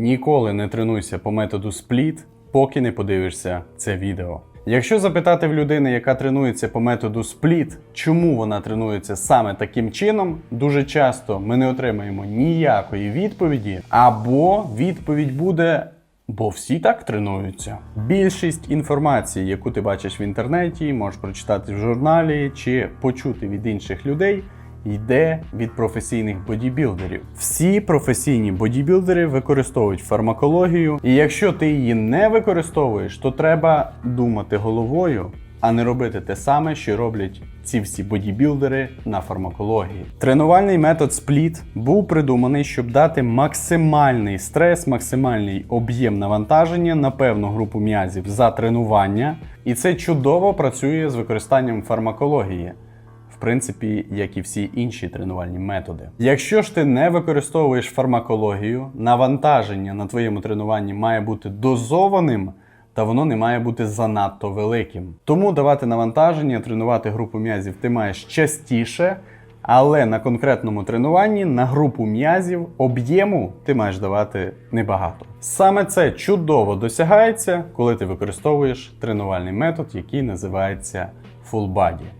Ніколи не тренуйся по методу спліт, поки не подивишся це відео. Якщо запитати в людини, яка тренується по методу спліт, чому вона тренується саме таким чином, дуже часто ми не отримаємо ніякої відповіді, або відповідь буде. Бо всі так тренуються. Більшість інформації, яку ти бачиш в інтернеті, можеш прочитати в журналі чи почути від інших людей, йде від професійних бодібілдерів. Всі професійні бодібілдери використовують фармакологію, і якщо ти її не використовуєш, то треба думати головою, а не робити те саме, що роблять ці всі бодібілдери на фармакології. Тренувальний метод спліт був придуманий, щоб дати максимальний стрес, максимальний об'єм навантаження на певну групу м'язів за тренування, і це чудово працює з використанням фармакології. Принципі, як і всі інші тренувальні методи. Якщо ж ти не використовуєш фармакологію, навантаження на твоєму тренуванні має бути дозованим, та воно не має бути занадто великим. Тому давати навантаження, тренувати групу м'язів ти маєш частіше, але на конкретному тренуванні на групу м'язів об'єму ти маєш давати небагато. Саме це чудово досягається, коли ти використовуєш тренувальний метод, який називається Full Body.